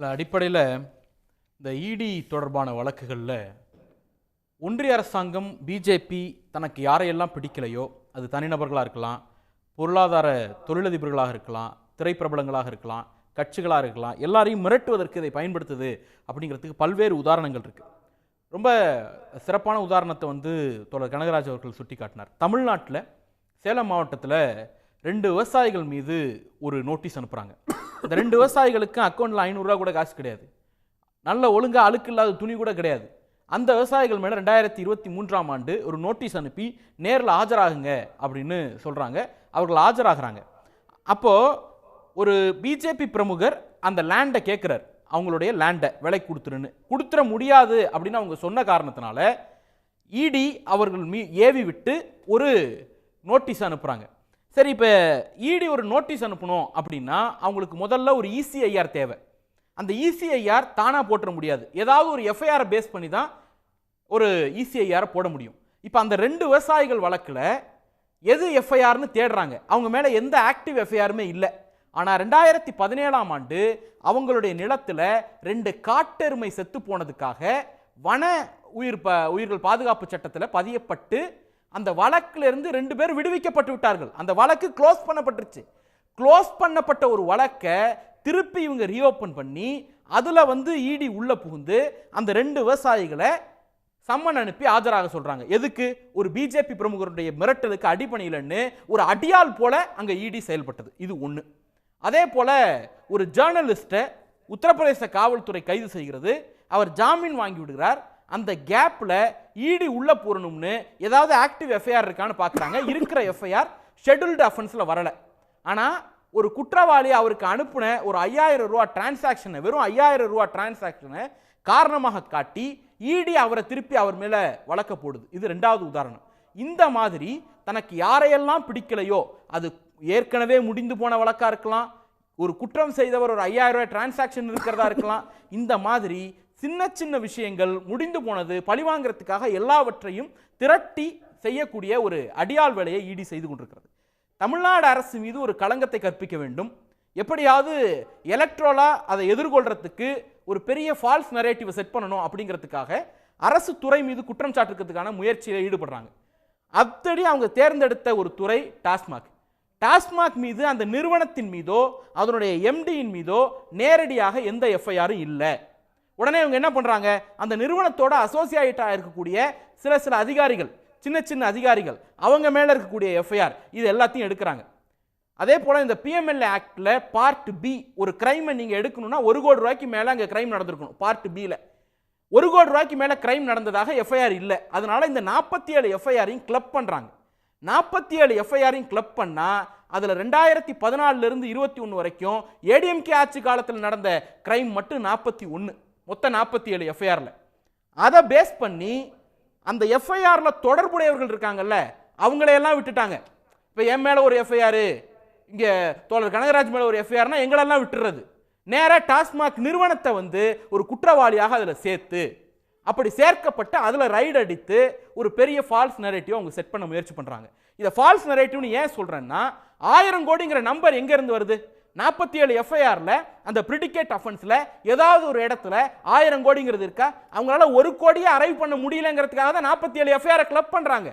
அடிப்படையில் இந்த இடி தொடர்பான வழக்குகளில் ஒன்றிய அரசாங்கம் பிஜேபி தனக்கு யாரையெல்லாம் பிடிக்கலையோ அது தனிநபர்களாக இருக்கலாம் பொருளாதார தொழிலதிபர்களாக இருக்கலாம் திரைப்பிரபலங்களாக இருக்கலாம் கட்சிகளாக இருக்கலாம் எல்லாரையும் மிரட்டுவதற்கு இதை பயன்படுத்துது அப்படிங்கிறதுக்கு பல்வேறு உதாரணங்கள் இருக்குது ரொம்ப சிறப்பான உதாரணத்தை வந்து தொடர் கனகராஜ் அவர்கள் சுட்டி காட்டினார் தமிழ்நாட்டில் சேலம் மாவட்டத்தில் ரெண்டு விவசாயிகள் மீது ஒரு நோட்டீஸ் அனுப்புகிறாங்க இந்த ரெண்டு விவசாயிகளுக்கு அக்கௌண்ட்டில் ஐநூறுரூவா கூட காசு கிடையாது. நல்ல ஒழுங்காக அழுக்கு இல்லாத துணி கூட கிடையாது. அந்த விவசாயிகள் மேலே ரெண்டாயிரத்தி இருபத்தி மூன்றாம் ஆண்டு ஒரு நோட்டீஸ் அனுப்பி நேரில் ஆஜராகுங்க அப்படின்னு சொல்கிறாங்க அவர்கள் ஆஜராகிறாங்க. அப்போது ஒரு பிஜேபி பிரமுகர் அந்த லேண்டை கேட்குறார் அவங்களுடைய லேண்டை விலை கொடுத்துருன்னு. கொடுத்துட முடியாது அப்படின்னு அவங்க சொன்ன காரணத்தினால இடி அவர்கள் மீ ஏவி விட்டு ஒரு நோட்டீஸ் அனுப்புகிறாங்க சரி இப்போ இடி ஒரு நோட்டீஸ் அனுப்பணும் அப்படின்னா அவங்களுக்கு முதல்ல ஒரு இசிஐஆர் தேவை. அந்த இசிஐஆர் தானாக போட்டுற முடியாது. ஏதாவது ஒரு எஃப்ஐஆரை பேஸ் பண்ணி தான் ஒரு இசிஐஆரை போட முடியும். இப்போ அந்த ரெண்டு விவசாயிகள் வழக்கில் எது எஃப்ஐஆர்னு தேடுறாங்க. அவங்க மேலே எந்த ஆக்டிவ் எஃப்ஐஆருமே இல்லை. ஆனால் ரெண்டாயிரத்தி பதினேழாம் ஆண்டு அவங்களுடைய நிலத்தில் ரெண்டு காட்டெருமை செத்து போனதுக்காக வன உயிர் ப உயிர்கள் பாதுகாப்பு சட்டத்தில் பதியப்பட்டு அந்த வழக்கிலிருந்து ரெண்டு பேர் விடுவிக்கப்பட்டு விட்டார்கள். அந்த வழக்கு க்ளோஸ் பண்ணப்பட்டுருச்சு. க்ளோஸ் பண்ணப்பட்ட ஒரு வழக்கை திருப்பி இவங்க ரீஓப்பன் பண்ணி அதில் வந்து இடி உள்ளே புகுந்து அந்த ரெண்டு விவசாயிகளை சம்மன் அனுப்பி ஆஜராக சொல்கிறாங்க எதுக்கு? ஒரு பிஜேபி பிரமுகருடைய மிரட்டலுக்கு அடிபணியிலன்னு ஒரு அடியால் போல அங்கே இடி செயல்பட்டது. இது ஒன்று அதே போல் ஒரு ஜேர்னலிஸ்ட்டை உத்தரப்பிரதேச காவல்துறை கைது செய்கிறது. அவர் ஜாமீன் வாங்கி விடுகிறார். அந்த கேப்பில் இடி உள்ளே போகணும்னு ஏதாவது ஆக்டிவ் எஃப்ஐஆர் இருக்கான்னு பார்க்குறாங்க. இருக்கிற எஃப்ஐஆர் ஷெட்யூல்டு அஃபென்ஸில் வரலை. ஆனால் ஒரு குற்றவாளி அவருக்கு அனுப்பின ஒரு ஐயாயிரம் ரூபா டிரான்சாக்ஷனை வெறும் ஐயாயிரம் ரூபா டிரான்சாக்ஷனை காரணமாக காட்டி இடி அவரை திருப்பி அவர் மேலே வழக்க போடுது. இது ரெண்டாவது உதாரணம். இந்த மாதிரி தனக்கு யாரையெல்லாம் பிடிக்கலையோ அது ஏற்கனவே முடிந்து போன வழக்காக இருக்கலாம் ஒரு குற்றம் செய்தவர் ஒரு ஐயாயிரம் ரூபாய் டிரான்சாக்ஷன் இருக்கிறதா இருக்கலாம் இந்த மாதிரி சின்ன சின்ன விஷயங்கள் முடிந்து போனது பழிவாங்கிறதுக்காக எல்லாவற்றையும் திரட்டி செய்யக்கூடிய ஒரு அடியாள் வேலையை ஈடி செய்து கொண்டிருக்கிறது. தமிழ்நாடு அரசு மீது ஒரு களங்கத்தை கற்பிக்க வேண்டும். எப்படியாவது எலக்ட்ரோலா அதை எதிர்கொள்றதுக்கு ஒரு பெரிய ஃபால்ஸ் நரேட்டிவை செட் பண்ணணும் அப்படிங்கிறதுக்காக அரசு துறை மீது குற்றம் சாட்டுறதுக்கான முயற்சியில் ஈடுபடுறாங்க. அத்தடி அவங்க தேர்ந்தெடுத்த ஒரு துறை டாஸ்மாக். டாஸ்மாக் மீது அந்த நிறுவனத்தின் மீதோ அதனுடைய எம்டியின் மீதோ நேரடியாக எந்த எஃப்ஐஆரும் இல்லை. உடனே இவங்க என்ன பண்றாங்க? அந்த நிறுவனத்தோட அசோசியேட்டாக இருக்கக்கூடிய சில சில அதிகாரிகள் சின்ன சின்ன அதிகாரிகள் அவங்க மேல இருக்கக்கூடிய எஃப்ஐஆர் இது எல்லாத்தையும் எடுக்கிறாங்க. அதே போல இந்த பிஎம்எல்ஏ ஆக்ட்ல பார்ட் பி ஒரு கிரைமை நீங்க எடுக்கணும்னா ஒரு கோடி ரூபாய்க்கு மேல அங்க கிரைம் நடந்திருக்கணும் பார்ட் பியில் ஒரு கோடி ரூபாய்க்கு மேல கிரைம் நடந்ததாக எஃப்ஐஆர் இல்லை. அதனால இந்த நாற்பத்தி ஏழு எஃப்ஐஆரையும் கிளப் பண்றாங்க. நாற்பத்தி ஏழு எஃப்ஐஆரையும் கிளப் பண்ணா அதில் ரெண்டாயிரத்தி பதினாலிருந்து இருபத்தி ஒன்று வரைக்கும் ஏடிஎம்கே ஆட்சி காலத்தில் நடந்த கிரைம் மட்டும் நாற்பத்தி ஒன்று மொத்தம் நாற்பத்தி ஏழு எஃப்ஐஆரில் அதை பேஸ் பண்ணி அந்த எஃப்ஐஆரில் தொடர்புடையவர்கள் இருக்காங்கல்ல அவங்களையெல்லாம் விட்டுட்டாங்க. இப்போ என் மேலே ஒரு எஃப்ஐஆர் இங்கே தோழர் கனகராஜ் மேலே ஒரு எஃப்ஐஆர்னா எங்களெல்லாம் விட்டுறது. நேராக டாஸ்மாக் நிறுவனத்தை வந்து ஒரு குற்றவாளியாக அதில் சேர்த்து அப்படி சேர்க்கப்பட்டு அதில் ரைடு அடித்து ஒரு பெரிய ஃபால்ஸ் நரேட்டிவ் அவங்க செட் பண்ண முயற்சி பண்ணுறாங்க இதை ஃபால்ஸ் நரேட்டிவ்னு ஏன் சொல்கிறேன்னா ஆயிரம் கோடிங்கிற நம்பர் எங்கேருந்து வருது? நாற்பத்தி ஏழு எஃப்ஐஆரில் அந்த ப்ரிடிகேட் அஃபென்ஸில் ஏதாவது ஒரு இடத்துல ஆயிரம் கோடிங்கிறது இருக்கா? அவங்களால ஒரு கோடியை அரைவ் பண்ண முடியலங்கிறதுக்காக தான் நாற்பத்தி ஏழு எஃப்ஐஆரை கிளப் பண்ணுறாங்க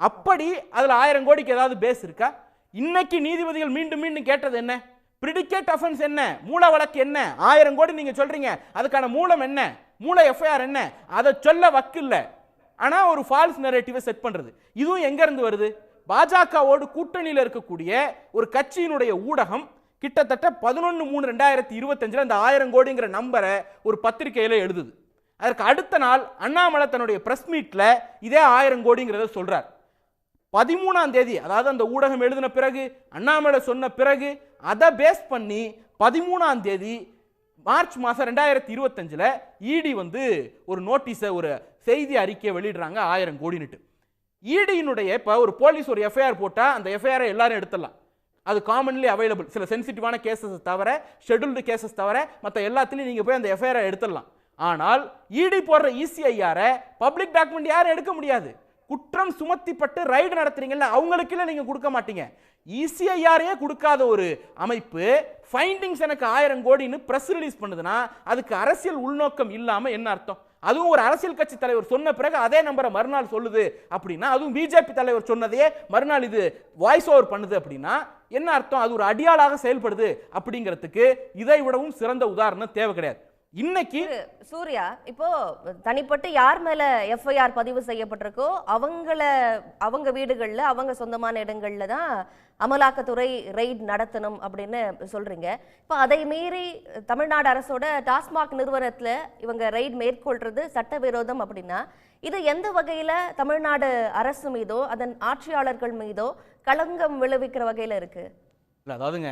அப்படி அதில் ஆயிரம் கோடிக்கு ஏதாவது பேஸ் இருக்கா? இன்னைக்கு நீதிபதிகள் மீண்டும் மீண்டும் கேட்டது என்ன? பிரிடிகேட் அஃபென்ஸ் என்ன? மூல வழக்கு என்ன? ஆயிரம் கோடி நீங்கள் சொல்கிறீங்க அதுக்கான மூலம் என்ன? மூல எஃப்ஐஆர் என்ன? அதை சொல்ல வக்கில்ல. ஆனால் ஒரு ஃபால்ஸ் நெரேட்டிவை செட் பண்ணுறது இதுவும் எங்கேருந்து வருது? பாஜகவோடு கூட்டணியில் இருக்கக்கூடிய ஒரு கட்சியினுடைய ஊடகம் கிட்டத்தட்ட பதினொன்று மூணு ரெண்டாயிரத்தி இருபத்தஞ்சில் அந்த ஆயிரம் கோடிங்கிற நம்பரை ஒரு பத்திரிகையில் எழுதுது. அதற்கு அடுத்த நாள் அண்ணாமலை தன்னுடைய ப்ரெஸ் மீட்டில் இதே ஆயிரம் கோடிங்கிறத சொல்கிறார் பதிமூணாம் தேதி அதாவது அந்த ஊடகம் எழுதின பிறகு அண்ணாமலை சொன்ன பிறகு அதை பேஸ் பண்ணி பதிமூணாம் தேதி மார்ச் மாதம் ரெண்டாயிரத்தி இருபத்தஞ்சில் இடி வந்து ஒரு நோட்டீஸை ஒரு செய்தி அறிக்கையை வெளியிடுறாங்க ஆயிரம் கோடின்னுட்டு. இடியினுடைய இப்போ ஒரு போலீஸ் ஒரு எஃப்ஐஆர் போட்டால் அந்த எஃப்ஐஆரை எல்லாரும் எடுத்துடலாம். அது காமன்லி அவைலபிள் சில சென்சிட்டிவான கேசஸ் தவிர ஷெடியூல்டு கேசஸ் தவிர மற்ற எல்லாத்துலேயும் நீங்கள் போய் அந்த எஃப்ஐஆரை எடுத்துடலாம். ஆனால் இடி போடுற இசிஐஆரை பப்ளிக் டாக்குமெண்ட் யாரும் எடுக்க முடியாது. குற்றம் சுமத்திப்பட்டு ரைடு நடத்துறீங்கல்ல அவங்களுக்குள்ள நீங்கள் கொடுக்க மாட்டீங்க. இசிஐஆரே கொடுக்காத ஒரு அமைப்பு ஃபைண்டிங்ஸ் எனக்கு ஆயிரம் கோடின்னு ப்ரெஸ் ரிலீஸ் பண்ணுதுன்னா அதுக்கு அரசியல் உள்நோக்கம் இல்லாமல் என்ன அர்த்தம்? அதுவும் ஒரு அரசியல் கட்சி தலைவர் சொன்ன பிறகு அதே நம்பரை மறுநாள் சொல்லுது அப்படின்னா அதுவும் பிஜேபி தலைவர் சொன்னதையே மறுநாள் இது வாய்ஸ் ஓவர் பண்ணுது அப்படின்னா என்ன அர்த்தம்? அது ஒரு அடியாளாக செயல்படுது அப்படிங்கிறதுக்கு இதை விடவும் சிறந்த உதாரணம் தேவை கிடையாது. இன்னைக்கு சூர்யா இப்போ தனிப்பட்டு யார் மேல எஃப்ஐஆர் பதிவு செய்யப்பட்டிருக்கோ அவங்கள அவங்க வீடுகள்ல அவங்க சொந்தமான இடங்கள்ல தான் அமலாக்கத்துறை ரெய்ட் நடத்தணும் அப்படின்னு சொல்றீங்க. இப்போ அதை மீறி தமிழ்நாடு அரசோட டாஸ்மாக் நிறுவனத்துல இவங்க ரெய்ட் மேற்கொள்றது சட்டவிரோதம் அப்படின்னா இது எந்த வகையில தமிழ்நாடு அரசு மீதோ அதன் ஆட்சியாளர்கள் மீதோ களங்கம் விளைவிக்கிற வகையில் இருக்கு. இல்லை அதாவதுங்க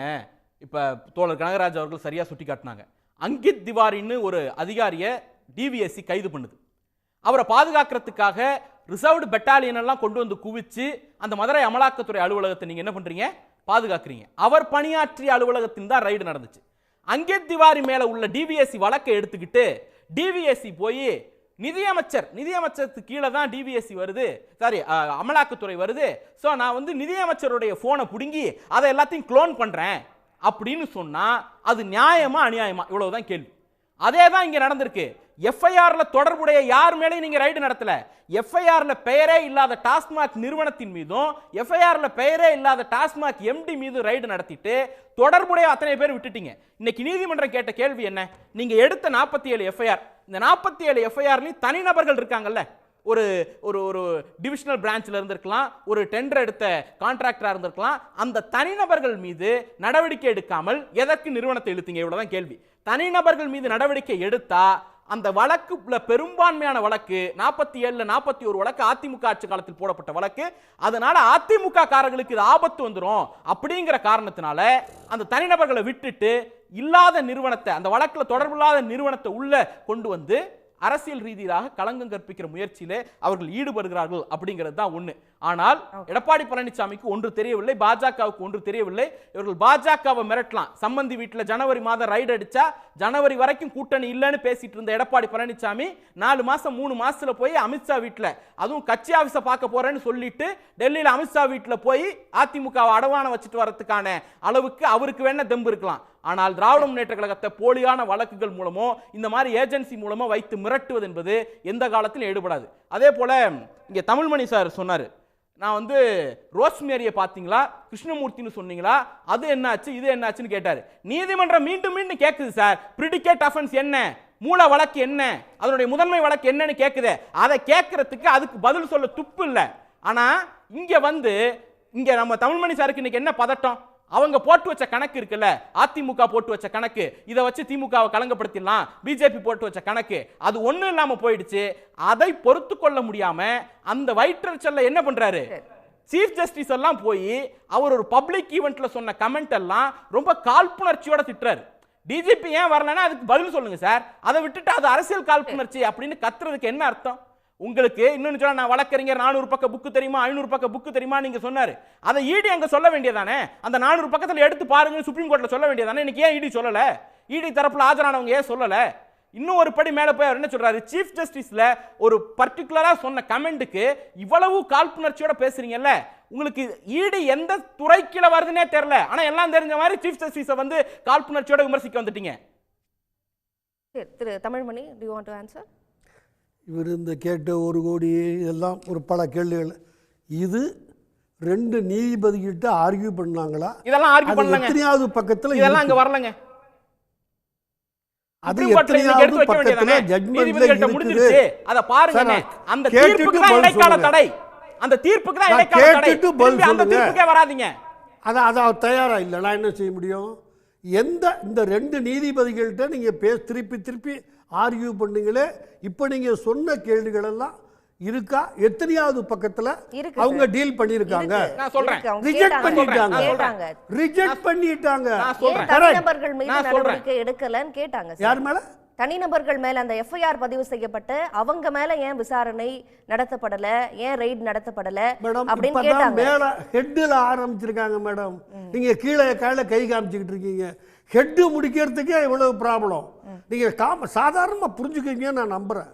இப்போ தோழர் கனகராஜ் அவர்கள் சரியா சுட்டி காட்டினாங்க. அங்கித் திவாரின்னு ஒரு அதிகாரியை டிவிஎஸ்சி கைது பண்ணுது. அவரை பாதுகாக்கிறதுக்காக ரிசர்வ்டு பெட்டாலியன் எல்லாம் கொண்டு வந்து குவிச்சு அந்த மதுரை அமலாக்கத்துறை அலுவலகத்தை நீங்கள் என்ன பண்ணுறீங்க பாதுகாக்கிறீங்க. அவர் பணியாற்றிய அலுவலகத்தின் தான் ரைடு நடந்துச்சு. அங்கித் திவாரி மேலே உள்ள டிவிஎஸ்சி வழக்கை எடுத்துக்கிட்டு டிவிஎஸ்சி போய் நிதியமைச்சர் நிதியமைச்சருக்கு கீழே தான் டிவிஎஸ்சி வருது. சாரி அமலாக்கத்துறை வருது. ஸோ நான் வந்து நிதியமைச்சருடைய ஃபோனை பிடுங்கி அதை எல்லாத்தையும் க்ளோன் பண்ணுறேன் அப்படின்னு சொன்னால் அது நியாயமா அநியாயமா? இவ்வளவுதான் கேள்வி. அதே தான் இங்கே நடந்திருக்கு. எஃப்ஐஆர்ல தொடர்புடைய யார் மேலேயும் நீங்கள் ரைடு நடத்தல. எஃப்ஐஆர்ல பெயரே இல்லாத டாஸ்மாக் நிறுவனத்தின் மீதும் எஃப்ஐஆர்ல பெயரே இல்லாத டாஸ்மாக் எம்டி மீது ரைடு நடத்திட்டு தொடர்புடைய அத்தனை பேர் விட்டுட்டீங்க. இன்னைக்கு நீதிமன்றம் கேட்ட கேள்வி என்ன? நீங்கள் எடுத்த நாற்பத்தி ஏழு எஃப்ஐஆர் இந்த நாற்பத்தி ஏழு எஃப்ஐஆர்லையும் தனிநபர்கள் இருக்காங்கல்ல. ஒரு ஒரு ஒரு டிவிஷனல் பிரான்ச்சில் இருந்திருக்கலாம் ஒரு டெண்டர் எடுத்த கான்ட்ராக்டராக இருந்திருக்கலாம். அந்த தனிநபர்கள் மீது நடவடிக்கை எடுக்காமல் எதற்கு நிறுவனத்தை இழுத்தீங்க? இவ்வளோதான் கேள்வி. தனிநபர்கள் மீது நடவடிக்கை எடுத்தால் அந்த வழக்குல பெரும்பான்மையான வழக்கு நாற்பத்தி ஏழுல நாற்பத்தி ஒரு வழக்கு அதிமுக ஆட்சி காலத்தில் போடப்பட்ட வழக்கு அதனால அதிமுக காரர்களுக்கு இது ஆபத்து வந்துடும் அப்படிங்கிற காரணத்தினால அந்த தனிநபர்களை விட்டுட்டு இல்லாத நிறுவனத்தை அந்த வழக்குல தொடர்பில்லாத நிறுவனத்தை உள்ள கொண்டு வந்து அரசியல் ரீதியாக களங்கம் கற்பிக்கிற முயற்சியிலே அவர்கள் ஈடுபடுகிறார்கள் அப்படிங்கிறது தான் ஒண்ணு. ஆனால் எடப்பாடி பழனிசாமிக்கு ஒன்று தெரியவில்லை பாஜகவுக்கு ஒன்று தெரியவில்லை. இவர்கள் பாஜகவை மிரட்டலாம். சம்பந்தி வீட்டுல ஜனவரி மாதம் ரைடு அடிச்சா ஜனவரி வரைக்கும் கூட்டணி இல்லைன்னு பேசிட்டு இருந்த எடப்பாடி பழனிசாமி நாலு மாசம் மூணு மாசத்துல போய் அமித்ஷா வீட்டுல அதுவும் கட்சி ஆபீஸை பார்க்க போறேன்னு சொல்லிட்டு டெல்லியில அமித்ஷா வீட்டுல போய் அதிமுகவை அடவான வச்சுட்டு வரதுக்கான அளவுக்கு அவருக்கு வேணா தெம்பு இருக்கலாம். ஆனால் திராவிட முன்னேற்ற கழகத்தை போலியான வழக்குகள் மூலமோ இந்த மாதிரி ஏஜென்சி மூலமோ வைத்து மிரட்டுவது என்பது எந்த காலத்திலும் ஈடுபடாது அதே போல் இங்கே தமிழ்மணி சார் சொன்னார் நான் வந்து ரோஸ்மேரியை பார்த்தீங்களா கிருஷ்ணமூர்த்தின்னு சொன்னீங்களா அது என்னாச்சு இது என்னாச்சுன்னு கேட்டார். நீதிமன்றம் மீண்டும் மீண்டும் கேட்குது சார் பிரிடிகேட் அஃபென்ஸ் என்ன மூல வழக்கு என்ன அதனுடைய முதன்மை வழக்கு என்னன்னு கேட்குது அதை கேட்கறதுக்கு அதுக்கு பதில் சொல்ல துப்பு இல்லை. ஆனால் இங்கே வந்து இங்கே நம்ம தமிழ்மணி சாருக்கு இன்னைக்கு என்ன பதட்டம்? அவங்க போட்டு வச்ச கணக்கு இருக்குல்ல அதிமுக போட்டு வச்ச கணக்கு இதை வச்சு திமுகவை கலங்கப்படுத்திடலாம் பிஜேபி போட்டு வச்ச கணக்கு அது ஒண்ணும் இல்லாம போயிடுச்சு. அதை பொறுத்து கொள்ள முடியாம அந்த வயிற்றச்சல்ல என்ன பண்றாரு? சீஃப் ஜஸ்டிஸ் எல்லாம் போய் அவர் ஒரு பப்ளிக் ஈவெண்ட்ல சொன்ன கமெண்ட் எல்லாம் ரொம்ப காழ்ப்புணர்ச்சியோட திட்டுறாரு. டிஜிபி ஏன் வரலன்னா அதுக்கு பதில் சொல்லுங்க சார். அதை விட்டுட்டு அது அரசியல் காழ்ப்புணர்ச்சி அப்படின்னு கத்துறதுக்கு என்ன அர்த்தம்? உங்களுக்கு இன்னொன்று சொன்னால் நான் வழக்கறிஞர் நானூறு பக்க புக்கு தெரியுமா? ஐநூறு பக்க புக்கு தெரியுமா நீங்கள் சொன்னார். அதை ஈடி அங்கே சொல்ல வேண்டியதானே? அந்த நானூறு பக்கத்தில் எடுத்து பாருங்க சுப்ரீம் கோர்ட்டில் சொல்ல வேண்டியதானே? இன்னைக்கு ஏன் ஈடி சொல்லலை? ஈடி தரப்பில் ஆஜரானவங்க ஏன் சொல்லலை? இன்னும் ஒரு படி மேலே போய் அவர் என்ன சொல்கிறாரு சீஃப் ஜஸ்டிஸில் ஒரு பர்டிகுலராக சொன்ன கமெண்ட்டுக்கு இவ்வளவு காழ்ப்புணர்ச்சியோட பேசுகிறீங்கல்ல உங்களுக்கு ஈடு எந்த துறைக்கில வருதுன்னே தெரில ஆனால் எல்லாம் தெரிஞ்ச மாதிரி சீஃப் ஜஸ்டிஸை வந்து காழ்ப்புணர்ச்சியோட விமர்சிக்க வந்துட்டீங்க. சரி, திரு தமிழ்மணி டு ஆன்சர் இவர் இந்த கேட்ட ஒரு கோடி இதெல்லாம் ஒரு பல கேள்விகள். இது ரெண்டு நீதிபதிகிட்ட ஆர்கியூ பண்ணாங்களா? இதெல்லாம் ஆர்கியூ அது பண்ணலங்க. எத்தனையாவது பக்கத்துல இதெல்லாம் அங்க? வரலங்க. அது எத்தனையாவது பக்கத்துல ஜட்மெண்ட்ல இருக்குது. அத பாருங்க அந்த தீர்ப்புக்கு தான் இடைக்கால. தடை. அந்த தீர்ப்புக்கு தான் இடைக்கால தடை. கேட்டுட்டு அந்த. தீர்ப்புக்கே வராதீங்க. அது அவர் தயாரா இல்லை? நான் என்ன செய்ய முடியும்? எந்த இந்த ரெண்டு நீதிபதிகள்கிட்ட நீங்க பே திருப்பி திருப்பி ஆர்கியூ பண்ணீங்களே. இப்போ நீங்க சொன்ன கேள்விகள் எல்லாம் இருக்கா? எத்தனையாவது பக்கத்துல அவங்க டீல் அவங்க ரிஜெக்ட் கேட்டாங்க. பண்ணிட்டாங்க. ரிஜெக்ட் பண்ணிட்டாங்க. நான் சொல்றேன். ஏன் தனிநபர்கள் மீது நான் சொல்றேன். நடவடிக்கை எடுக்கலன்னு கேட்டாங்க சார். யார் மேல? தனிநபர்கள் மேல அந்த எஃப்ஐஆர் பதிவு செய்யப்பட்டு அவங்க மேல ஏன் விசாரணை நடத்தப்படல? ஏன் ரெய்ட் நடத்தப்படல? மேடம் அப்படின்னு கேட்டாங்க. மேல ஹெட்டில் ஆரம்பிச்சிருக்காங்க மேடம். நீங்க கீழே கால கை காமிச்சுக்கிட்டு இருக்கீங்க. ஹெட்டு முடிக்கிறதுக்கே இவ்வளவு ப்ராப்ளம் நீங்க காம சாதாரணமாக புரிஞ்சுக்கீங்கன்னு நான் நம்புறேன்.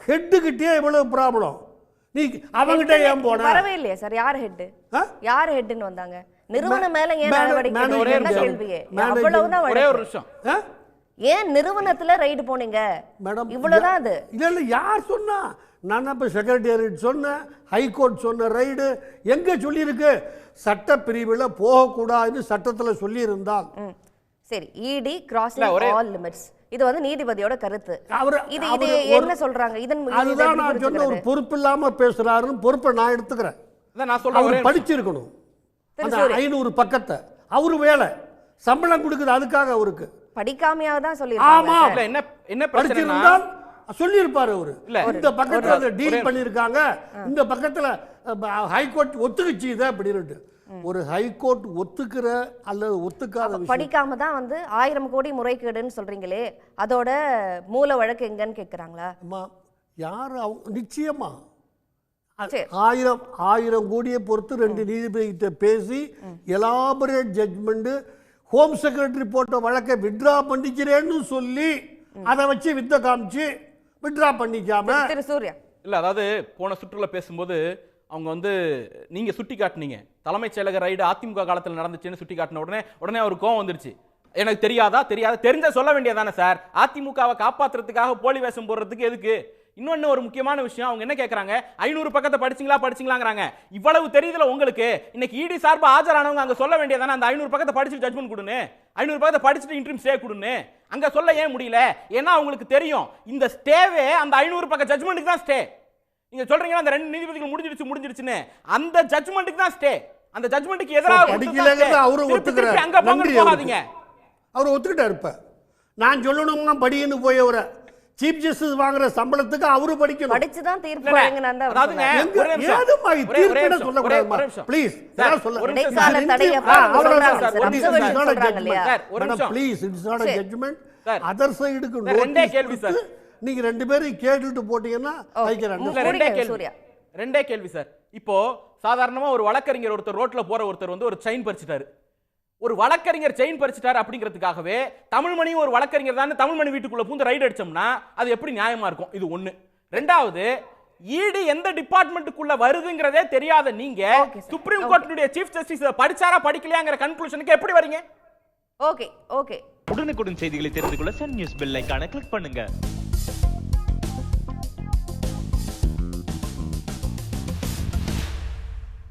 ஹெட்டுக்கிட்டே இவ்வளவு ப்ராப்ளம் நீ அவங்கிட்ட ஏன் போன? வரவே இல்லையா சார். யார் ஹெட் ஆ? யார் ஹெட்னு வந்தாங்க? நிறுவனம் மேல ஏன் நடவடிக்கை மேனேஜர் கேள்வியே. அவ்வளவுதான் ஒரே ஒரு ஆ? ஏன் நிறுவனத்துல ரைடு போனீங்க? மேடம் இவ்வளவுதான் அது. இல்ல இல்ல யார் சொன்னா? நான் இப்ப செக்ரட்டேரியட் சொன்னேன். ஹைகோர்ட் சொன்ன ரைடு எங்க சொல்லியிருக்கு? சட்ட பிரிவுல போகக்கூடாதுன்னு சட்டத்துல சொல்லியிருந்தால். சரி இடி கிராசிங் ஆல் லிமிட்ஸ் இது வந்து நீதிபதியோட கருத்து. அவரு இது இது என்ன சொல்றாங்க? இதன் இதை அதுதான் நான் சொன்ன ஒரு? பொறுப்பு இல்லாம பேசுறாருன்னு பொறுப்பை நான் எடுத்துக்கிறேன். நான் சொல்றேன். படிச்சிருக்கணும். அந்த. ஐநூறு பக்கத்தை. அவரு வேலை. சம்பளம் கொடுக்குது அதுக்காக அவருக்கு. படிக்காமையா தான் ஆமா. சொல்லியிருக்காங்க இல்ல என்ன என்ன படிச்சிருந்தால் சொல்லியிருப்பாரு அவரு. இல்ல. இந்த பக்கத்துல டீல் பண்ணிருக்காங்க இந்த பக்கத்துல ஹைகோர்ட் ஒத்துக்குச்சு இதை அப்படின்னு ஒரு ஹைகோர்ட் ஒத்துக்கிற அல்லது ஒத்துக்காத விஷயம். படிக்காம தான் வந்து ஆயிரம் கோடி முறைகேடுன்னு சொல்றீங்களே அதோட மூல வழக்கு எங்கன்னு கேக்குறாங்களா? அம்மா யார் அவங்க நிச்சயமா. ஆயிரம் ஆயிரம் கோடியை பொறுத்து ரெண்டு நீதிபதிகிட்ட பேசி எலாபரேட் ஜட்மெண்ட் ஹோம் செக்ரட்டரி போட்ட வழக்கை வித்ரா பண்ணிக்கிறேன்னு சொல்லி அதை வச்சு வித்த காமிச்சு வித்ரா பண்ணிக்காம திரு சூர்யா. இல்ல அதாவது போன சுற்றுல பேசும்போது அவங்க வந்து நீங்கள் சுட்டி காட்டினீங்க. தலைமைச் செயலக ரைடு அதிமுக காலத்தில் நடந்துச்சுன்னு சுட்டி காட்டின உடனே உடனே அவர் கோவம் வந்துருச்சு. எனக்கு தெரியாதா? தெரியாதா? தெரிஞ்ச சொல்ல வேண்டியதானே சார். அதிமுகவை காப்பாற்றுறதுக்காக போலி வேஷம் போடுறதுக்கு எதுக்கு? இன்னொன்று ஒரு முக்கியமான விஷயம். அவங்க என்ன கேட்குறாங்க ஐநூறு பக்கத்தை படிச்சிங்களா? படிச்சிங்களாங்கிறாங்க. இவ்வளவு தெரியுதுல உங்களுக்கு. இன்னைக்கு இடி சார்பாக ஆஜரானவங்க அங்கே சொல்ல வேண்டியதானே அந்த ஐநூறு பக்கத்தை படிச்சுட்டு ஜட்மெண்ட் கொடுன்னு. ஐநூறு பக்கத்தை படிச்சுட்டு இன்ட்ரீம் ஸ்டே கொடுன்னு. அங்கே சொல்ல ஏன் முடியல? ஏன்னா அவங்களுக்கு தெரியும். இந்த ஸ்டேவே அந்த ஐநூறு பக்க ஜட்மெண்ட்டுக்கு தான் ஸ்டே நீங்க சொல்றீங்க அந்த ரெண்டு நீதிபதிகள் முடிஞ்சிடுச்சு முடிஞ்சிடுச்சுன்னு அந்த ஜட்மெண்ட்டுக்கு தான் ஸ்டே அந்த ஜட்மெண்ட்டுக்கு எதிராக. அவரும் ஒத்துக்கிறார். அங்க போகாதீங்க அவர் ஒத்துக்கிட்டார் இப்ப நான் சொல்லணும்னா படின்னு போயவரை சீஃப் ஜஸ்டிஸ் வாங்குற சம்பளத்துக்கு அவரு படிக்கணும் படிச்சுதான் தீர்ப்பு அவர் அதாவதுங்க, ஒரே தீர்ப்புன்னு சொல்ல- ஒரு நிமிஷம் சார். தடையை சார். ஒரு நிமிஷம். not a சரி. judgment. சார். Other side-க்கு சார், ரெண்டே கேள்வி சார். நீங்க ரெண்டு பேரும் கேட்டுட்டு போட்டீங்கன்னா கேள்வி. சூர்யா. ரெண்டே கேள்வி சார். இப்போ சாதாரணமா ஒரு வழக்கறிஞர் ஒருத்தர் ரோட்ல போற ஒருத்தர் வந்து ஒரு செயின் பறிச்சிட்டாரு. ஒரு வழக்கறிஞர் செயின் பறிச்சிட்டாரு அப்படிங்கிறதுக்காகவே தமிழ்மணியும் ஒரு வழக்கறிஞர் தான் தமிழ்மணி வீட்டுக்குள்ள பூந்து ரைடு அடிச்சோம்னா அது எப்படி நியாயமா இருக்கும்? இது ஒண்ணு. ரெண்டாவது ஈடு எந்த டிபார்ட்மெண்ட்டுக்குள்ள வருதுங்கிறதே தெரியாத நீங்க. சுப்ரீம் கோர்ட்டினுடைய சீஃப் ஜஸ்டிஸ் படிச்சாரா படிக்கலையாங்கிற கன்க்ளூஷனுக்கு எப்படி வரீங்க? ஓகே ஓகே உடனுக்குடன் செய்திகளை தெரிந்து கொள்ள சன் நியூஸ் பெல் ஐகானை கிளிக் பண்ணுங்க. Thank you.